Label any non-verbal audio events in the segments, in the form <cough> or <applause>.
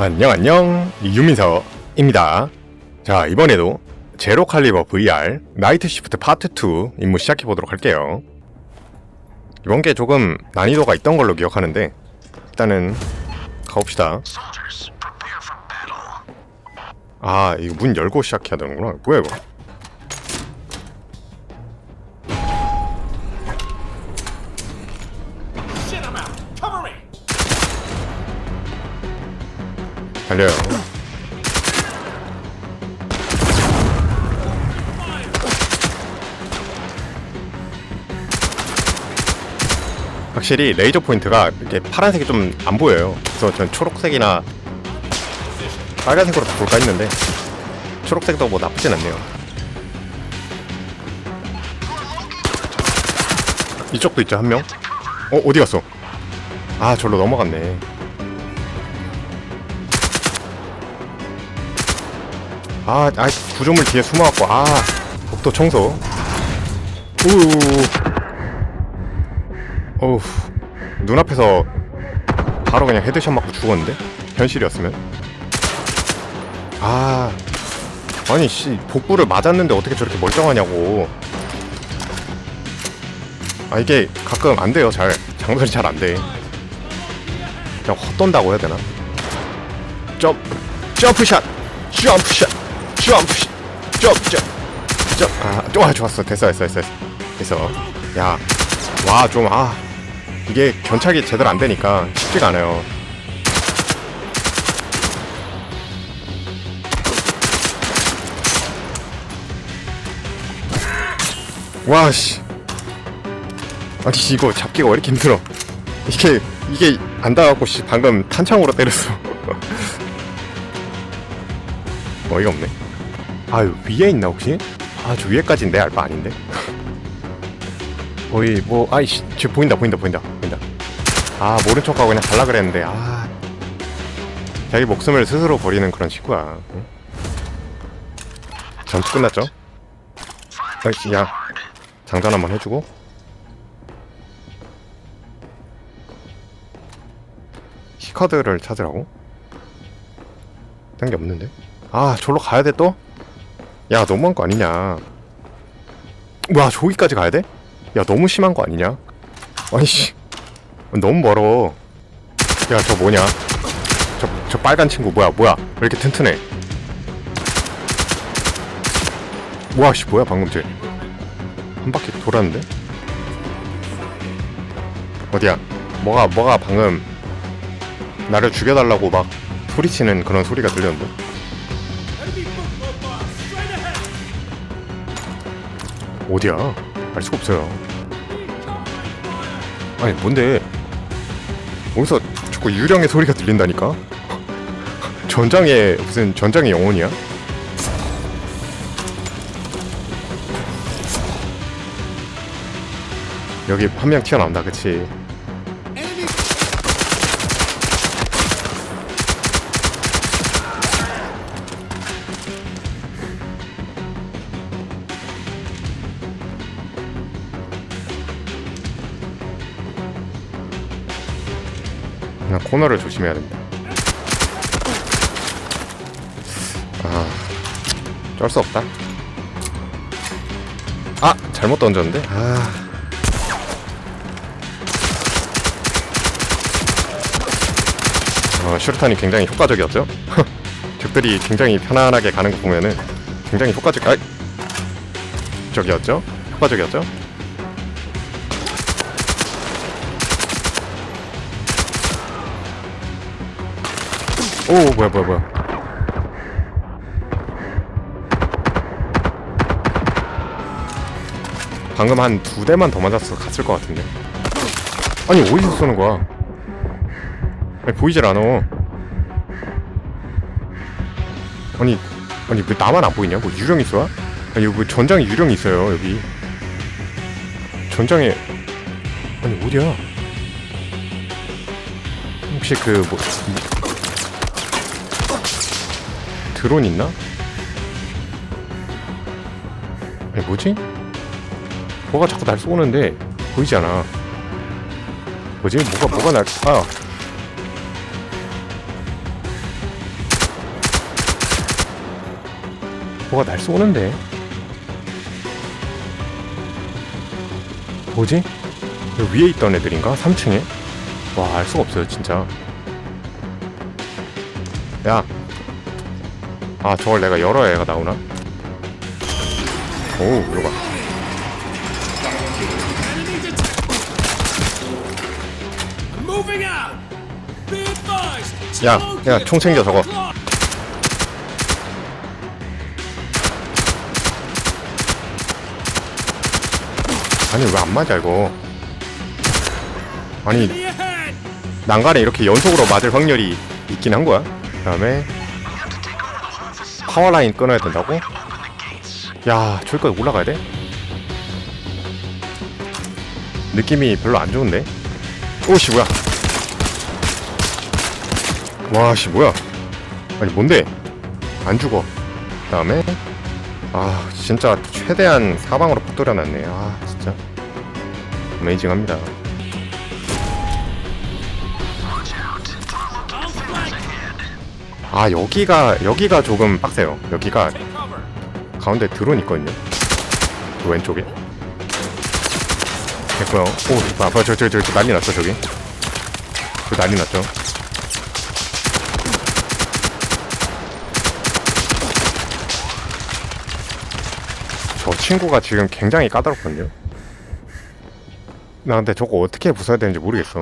안녕 안녕 유민서입니다. 자 이번에도 제로 칼리버 VR 나이트 시프트 파트 2 임무 시작해 보도록 할게요. 이번 게 조금 난이도가 있던 걸로 기억하는데 일단은 가봅시다. 아 이거 문 열고 시작해야 되는구나. 뭐야 이거? 달려요. 확실히 레이저 포인트가 이렇게 파란색이 좀 안 보여요. 그래서 전 초록색이나 빨간색으로 바꿀까 했는데 초록색도 뭐 나쁘진 않네요. 이쪽도 있죠 한 명. 어 어디 갔어? 아 절로 넘어갔네. 아, 아 구조물 뒤에 숨어갖고 아 복도 청소. 우우. 어우 눈앞에서 바로 그냥 헤드샷 맞고 죽었는데 현실이었으면. 아 아니 씨 복부를 맞았는데 어떻게 저렇게 멀쩡하냐고. 아 이게 가끔 안 돼요 잘 장전이 잘안 돼. 그냥 헛돈다고 해야 되나? 점 점프샷 점프샷 점프샷 점점 점아 좋아 좋았어. 됐어 됐어 됐어. 됐어. 야와 좀 아. 이게 견착이 제대로 안 되니까 쉽지가 않아요. 와씨. 아니 이거 잡기가 왜 이렇게 힘들어? 이게 이게 안 닿아갖고 씨 방금 탄창으로 때렸어. <laughs> 어이가 없네 아유 위에 있나 혹시? 아 저 위에까지는 내 알바 아닌데 거의 뭐 아이씨 저 보인다 보인다 보인다 보인다 아 모른 척하고 그냥 갈라 그랬는데 아 자기 목숨을 스스로 버리는 그런 친구야 응? 전투 끝났죠? 아이씨 야 장전 한번 해주고 키카드를 찾으라고? 딴 게 없는데? 아 저로 가야 돼 또? 야 너무한 거 아니냐? 와 저기까지 가야 돼? 야 너무 심한 거 아니냐? 아니 씨 너무 멀어. 야 저 뭐냐? 저, 저 빨간 친구 뭐야 뭐야? 왜 이렇게 튼튼해? 우와 씨 뭐야 방금 쟤한 바퀴 돌았는데? 어디야? 뭐가 뭐가 방금 나를 죽여달라고 막 소리치는 그런 소리가 들렸는데 어디야? 알 수가 없어요. 아니 뭔데? 어디서 자꾸 유령의 소리가 들린다니까? 전장의 무슨 전장의 영혼이야? 여기 한 명 튀어나온다, 그치? 그냥 코너를 조심해야 된다. 아, 쩔 수 없다. 아, 잘못 던졌는데? 아. 어, 슈르탄이 굉장히 효과적이었죠? <laughs> 적들이 굉장히 편안하게 가는 거 보면은 굉장히 효과적, 아, 적이었죠? 효과적이었죠? 오 뭐야 뭐야 뭐야. 방금 한 두 대만 더 맞았어 갔을 것 같은데. 아니 어디서 쏘는 거야? 아니 보이질 않아. 아니 아니 왜 나만 안 보이냐? 뭐 유령이 쏘아? 아니 여기 뭐 전장에 유령이 있어요 여기. 전장에 아니 어디야? 혹시 그뭐 드론 있나? 아니 뭐지? 뭐가 자꾸 날 쏘는데 보이지 않아 뭐지? 뭐가 뭐가 날... 아! 뭐가 날 쏘는데 뭐지? 위에 있던 애들인가? 3층에? 와 알 수가 없어요 진짜 야 아, 저걸 내가 열어야 애가 나오나? 오, 이거 봐. Enemy detected. I'm moving out. Be advised. 야, 야. 총 챙겨, 저거. 아니, 왜 안 맞아, 이거? 아니. 난간에 이렇게 연속으로 맞을 확률이 있긴 한 거야. 그 다음에 파워라인 끊어야 된다고? 야, 저기까지 올라가야 돼? 느낌이 별로 안 좋은데? 오씨 뭐야? 와씨 뭐야? 아니 뭔데? 안 죽어. 그 다음에 아 진짜 최대한 사방으로 퍼뜨려놨네. 아 진짜 어메이징합니다. 아 여기가 여기가 조금 빡세요. 여기가. 가운데 드론 있거든요. 그 왼쪽에. 됐고요. 오, 아빠 저저 저, 저, 난리 났어 저기. 저 난리 났죠. 저 친구가 지금 굉장히 까다롭거든요. 나 근데 저거 어떻게 부숴야 되는지 모르겠어.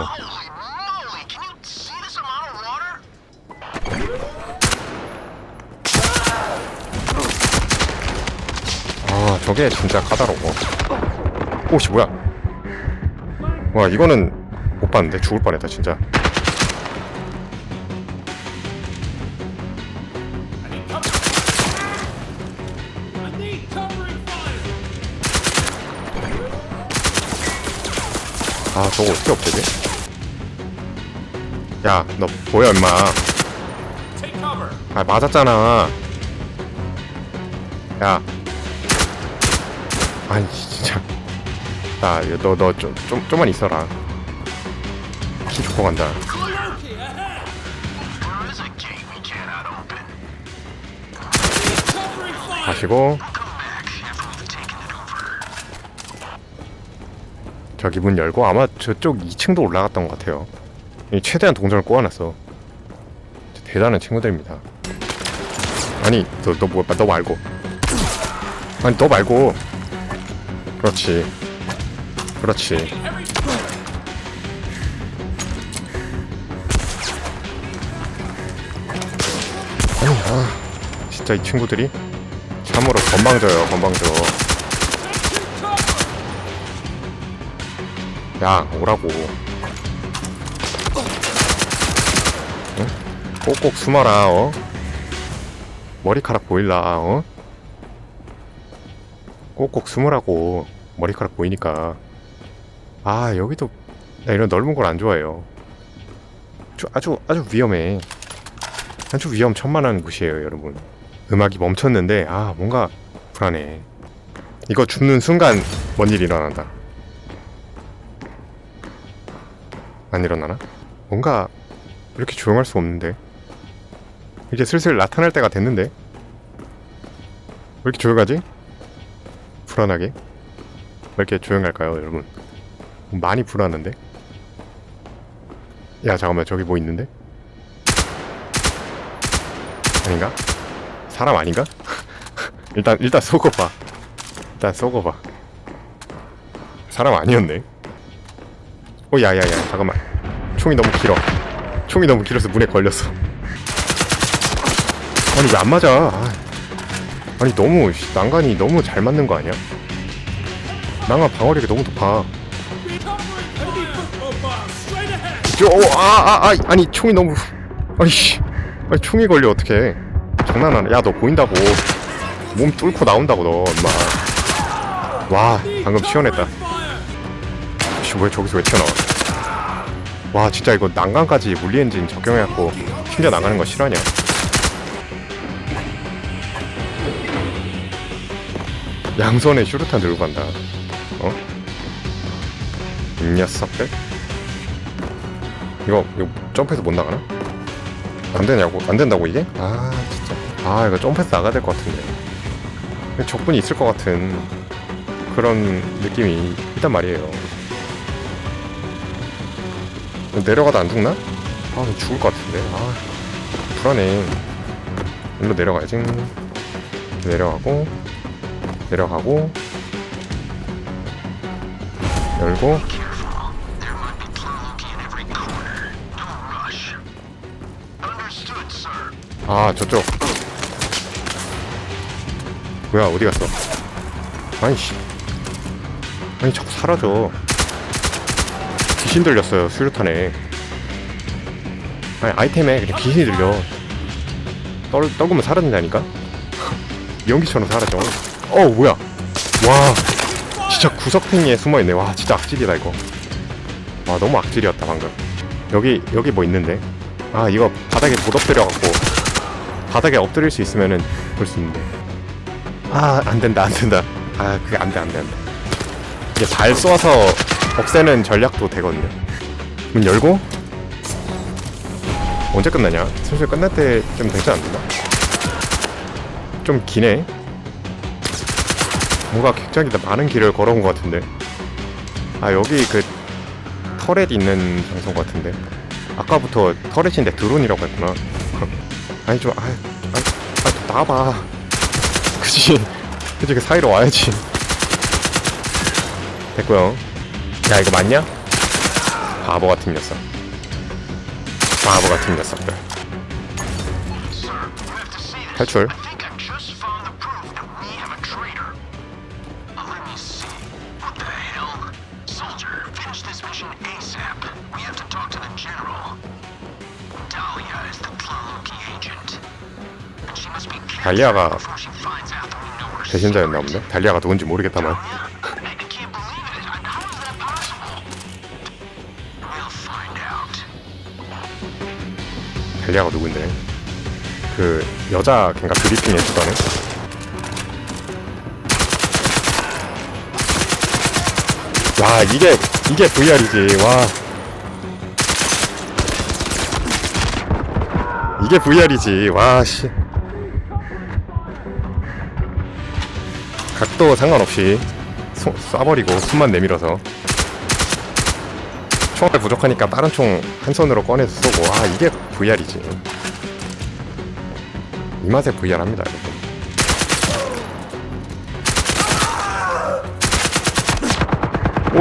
저게 진짜 까다로워 오씨 뭐야 와 이거는 못 봤는데 죽을 뻔했다 진짜. 아 저거 어떻게 없애지? 야너 뭐야 임마. 아 맞았잖아 야 아니 진짜 야너너 좀 좀 좀만 있어라 키 좋고 간다. 가시고. 저기 문 열고 아마 저쪽 2층도 올라갔던 것 같아요 이 최대한 동전을 꼬아놨어 대단한 친구들입니다 아니 너너 뭐, 너 말고 아니 너 말고 그렇지. 그렇지. 아니 아 진짜 이 친구들이 참으로 건방져요 건방져. 야 오라고. 응? 꼭꼭 숨어라 어? 머리카락 보일라 어? 꼭꼭 숨으라고 머리카락 보이니까. 아 여기도 나 이런 넓은 걸 안 좋아해요. 아주 아주 위험해. 아주 위험천만한 곳이에요 여러분. 음악이 멈췄는데 아 뭔가 불안해. 이거 죽는 순간 뭔 일이 일어난다. 안 일어나나? 뭔가 이렇게 조용할 수 없는데? 이제 슬슬 나타날 때가 됐는데? 왜 이렇게 조용하지? 불안하게 왜 이렇게 조용할까요 여러분? 많이 불안한데? 야 잠깐만 저기 뭐 있는데? 아닌가? 사람 아닌가? <laughs> 일단 일단 쏘고봐. 일단 쏘고봐. 사람 아니었네. 오 야야야 잠깐만. 총이 너무 길어. 총이 너무 길어서 문에 걸렸어. 아니 왜 안 맞아? 아, 아니 너무 씨, 난간이 너무 잘 맞는 거 아니야? 난간 방어력이 너무 높아 Be covering enemy football bomb straight ahead. 저, 어, 아, 아, 아, 아니, 총이 너무. 아니, 씨. 아니, 총이 걸려, 어떡해. 장난하네. 야, 너 보인다고. 몸 뚫고 나온다고, 너, 임마. 와, 방금 시원했다. 씨, 왜 저기서 왜 튀어나와? 와, 진짜 이거 난간까지 물리엔진 적용해갖고 튕겨 나가는 거 실화냐? 양손에 슈루탄 들고 간다. 어? 이 녀석들? 이거, 이거 점프해서 못 나가나? 안 되냐고? 안 된다고 이게? 아, 진짜. 아, 이거 점프해서 나가야 될 것 같은데. 적군이 있을 것 같은 그런 느낌이 있단 말이에요. 내려가도 안 죽나? 아 죽을 것 같은데. 아 불안해. 일로 내려가야지. 내려가고 내려가고 Sir. 아 저쪽. 뭐야 어디 갔어? 아니 씨. 아니 자꾸 사라져. 귀신 들렸어요 수류탄에. 아니 아이템에 그냥 귀신이 들려. 떨, 떨구면 사라진다니까? <laughs> 연기처럼 사라져. 어 뭐야? 와 진짜 구석탱이에 숨어있네. 와 진짜 악질이다 이거. 와 너무 악질이었다 방금. 여기 여기 뭐 있는데? 아 이거 바닥에 못 엎드려갖고. 바닥에 엎드릴 수 있으면은 볼 수 있는데. 아 안된다 안된다. 아 그게 안돼 안돼 안돼. 이게 발 쏘아서 없애는 전략도 되거든요. 문 열고? 언제 끝나냐? 슬슬 끝날 때좀 되지 않나? 좀 기네 뭔가 굉장히 많은 길을 걸어온 것 같은데 아 여기 그 터렛 있는 장소인 것 같은데 아까부터 터렛인데 드론이라고 했구나. <laughs> 아니 좀, 아, 아, 아, 좀 나와봐. <laughs> 그치, 그치 그 사이로 와야지. 됐고요. 야 이거 맞냐? 바보 같은 녀석. 바보 같은 녀석들. 탈출. 달리아가 배신자였나 본데? 달리아가 누군지 모르겠다만. 달리아가 누군데? 그 여자 걔가 드리핑 해주다네. 와 이게 이게 VR이지 와. 이게 VR이지 와 씨. 각도 상관없이 소, 쏴버리고 숨만 내밀어서. 총알 부족하니까 다른 총 한 손으로 꺼내서 쏘고. 아 이게 VR이지. 이 맛에 VR 합니다 여러분.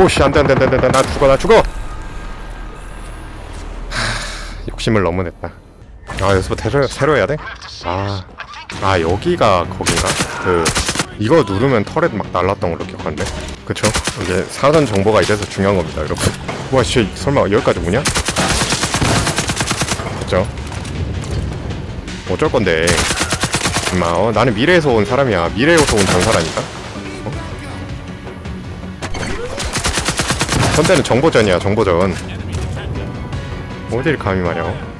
오씨 안돼 안돼 안돼 안돼. 나 죽어 나 죽어! 하, 욕심을 너무 냈다. 아 여기서부터 새로, 새로 해야 돼? 아, 아 여기가 거긴가? 그 이거 누르면 터렛 막 날랐던 걸로 기억하는데 그쵸? 이게 사전 정보가 이래서 중요한 겁니다 여러분 와 씨, 설마 여기까지 오냐? 됐죠? 어쩔 건데 임마 어? 나는 미래에서 온 사람이야 미래에서 온 전사라니까 어? 현대는 정보전이야 정보전 어딜 감히 말이야 어?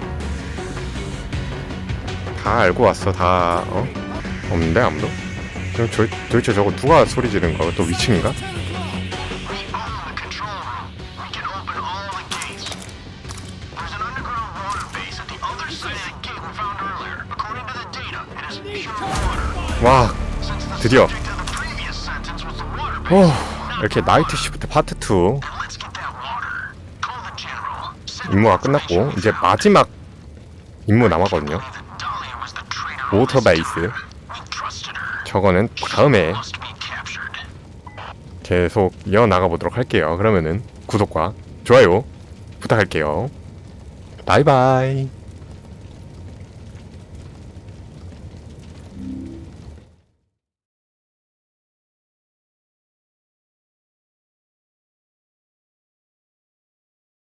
다 알고 왔어 다 어? 없는데 아무도? 그럼 저, 도대체 저거 누가 소리 지른 거야? 또 위층인가? 와 드디어 어, 이렇게 나이트 시프트 파트 2 now let's get that water. Call the general. Send 임무가 끝났고 이제 마지막 임무 남았거든요 that Dahlia was the traitor. 모터 베이스 We trusted her. 저거는 다음에. 계속 이어나가 보도록 할게요 그러면은 구독과 좋아요 부탁할게요 바이바이